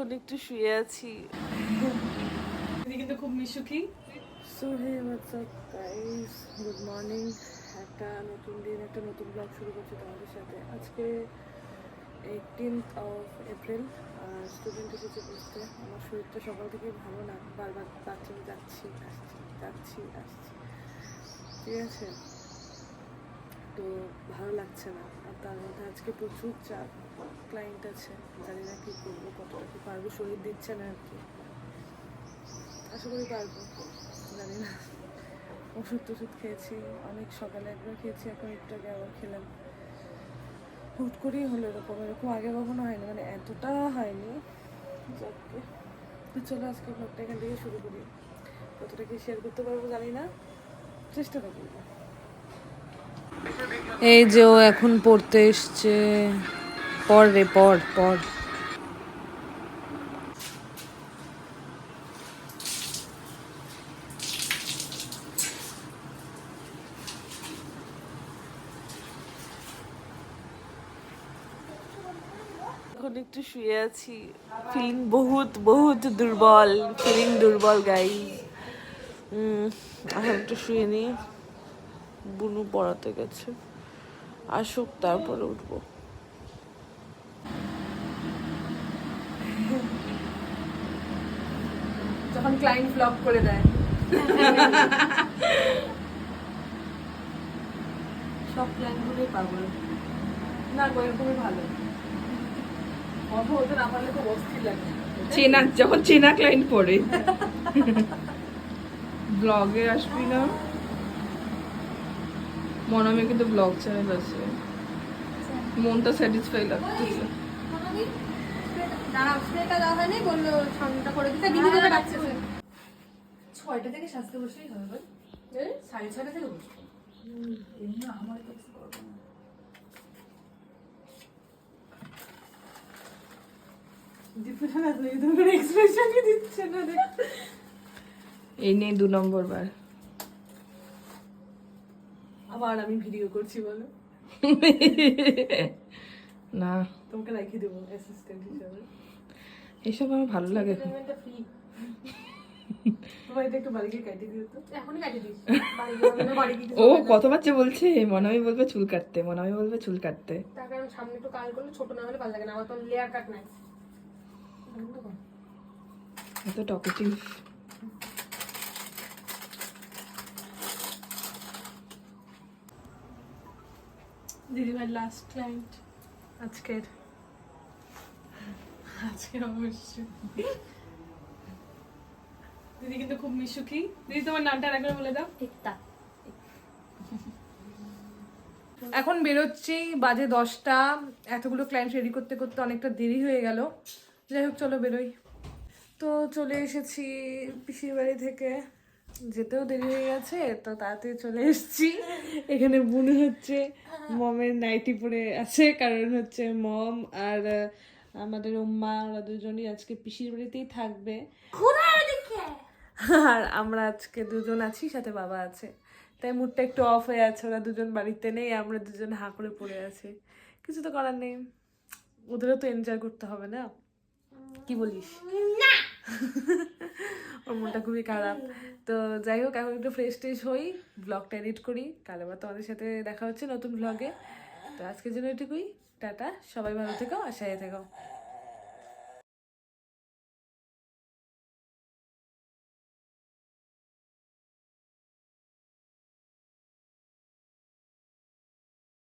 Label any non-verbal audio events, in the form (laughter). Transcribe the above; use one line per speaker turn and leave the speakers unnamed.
এখন একটু শুয়ে আছি।
কিন্তু খুব মিশুকি।
So hey what's up guys good morning একটা নতুন দিন একটা নতুন ব্লগ শুরু করছি তোমাদের সাথে। আজকে এইটিনথ অফ এপ্রিল আর স্টুডেন্ট এসেছে বুঝতে। আমার শরীরটা সকাল থেকে ভালো না বারবার বাচ্চা যাচ্ছি আসছি যাচ্ছি আসছি। ঠিক আছে? তো ভালো লাগছে না। আর তার মধ্যে আজকে প্রচুর চাপ। ক্লায়েন্ট আছে, জানি না কী করব, কতটা কি পারব, শরীর দিচ্ছে না আর কি। আশা করি পারব, জানি না। ওষুধ টষুধ খেয়েছি, অনেক সকালে একবার খেয়েছি, এখন একটু আগে আবার খেলাম। হুট করেই হলো এরকম এরকম আগে কখনো হয়নি মানে এতটা হয়নি। তো চলো আজকে ব্লগটা এখান থেকে শুরু করি। কতটা কি শেয়ার করতে পারব জানি না। চেষ্টা করব এই যে ও এখন পড়তে এসছে। পড় রে, পড় পড়। এখন একটু শুয়ে আছি। ফিলিং বহুত বহুত দুর্বল ফিলিং দুর্বল গাই এখন একটু শুয়ে নিই। বুনু পড়াতে গেছে। আসুক তারপরে উঠবো।
যখন ক্লায়েন্ট ফ্লপ করে দেয়।
সব পাগল।
না গো এরকমই ভালো। ওদের না পারলে খুব অস্থির লাগে।
চেনা যখন চেনা ক্লায়েন্ট পড়ে। (laughs) ব্লগে আসবি না? মনামে কিন্তু ব্লগ চ্যানেল আছে। মনটা স্যাটিসফাই লাগতেছে।
ছয়টা থেকে সাজতে বসলেই হবে বল সাড়ে ছয়টা থেকে বসবো। এমনি আমার তো কিছু করব না। এই
নেই দু নম্বর বার
আবার আমি ভিডিও করছি বলো।
না।
তোমাকে রেখে দেবো অ্যাসিস্ট্যান্ট হিসাবে।
এসব আমার ভালো লাগে।
ফ্রি
ও কতবার যে বলছে? মনামি বলবে চুল কাটতে মনামি বলবে চুল কাটতে।
সামনে একটু কাল করলে ছোট না হলে ভালো লাগে না আমার তো লেয়ার কাট নাই।
এত টকেটিভ
দিদিভাই লাস্ট ক্লায়েন্ট আজকের আজকের অবশ্যই। দিদি কিন্তু খুব মিশুকি। দিদি তোমার নামটা আরেকবার বলে দাও।
ঠিকঠাক
এখন বেরোচ্ছি বাজে দশটা। এতগুলো ক্লায়েন্ট রেডি করতে করতে অনেকটা দেরি হয়ে গেল। যাই হোক চলো বেরোই। তো চলে এসেছি পিসির বাড়ি থেকে। যেতেও দেরি হয়ে গেছে তো তাড়াতাড়ি চলে এসেছি। এখানে বুনু হচ্ছে মমের নাইটি পরে আছে কারণ হচ্ছে মম আর আমাদের উম্মা ওরা দুজনই আজকে পিসির বাড়িতেই থাকবে। আর আমরা আজকে দুজন আছি সাথে বাবা আছে। তাই মুডটা একটু অফ হয়ে আছে ওরা দুজন বাড়িতে নেই আমরা দুজন হাঁ করে পড়ে আছি। কিছু তো করার নেই। ওদেরও তো এনজয় করতে হবে না? কি বলিস? ওর মনটা খুবই খারাপ। তো যাই হোক, এখন একটু ফ্রেশ ট্রেশ হই ব্লগটা এডিট করি কাল আবার তোমাদের সাথে দেখা হচ্ছে নতুন ব্লগে তো আজকের জন্য এটুকুই, টাটা, সবাই ভালো থেকো আশায় থেকো।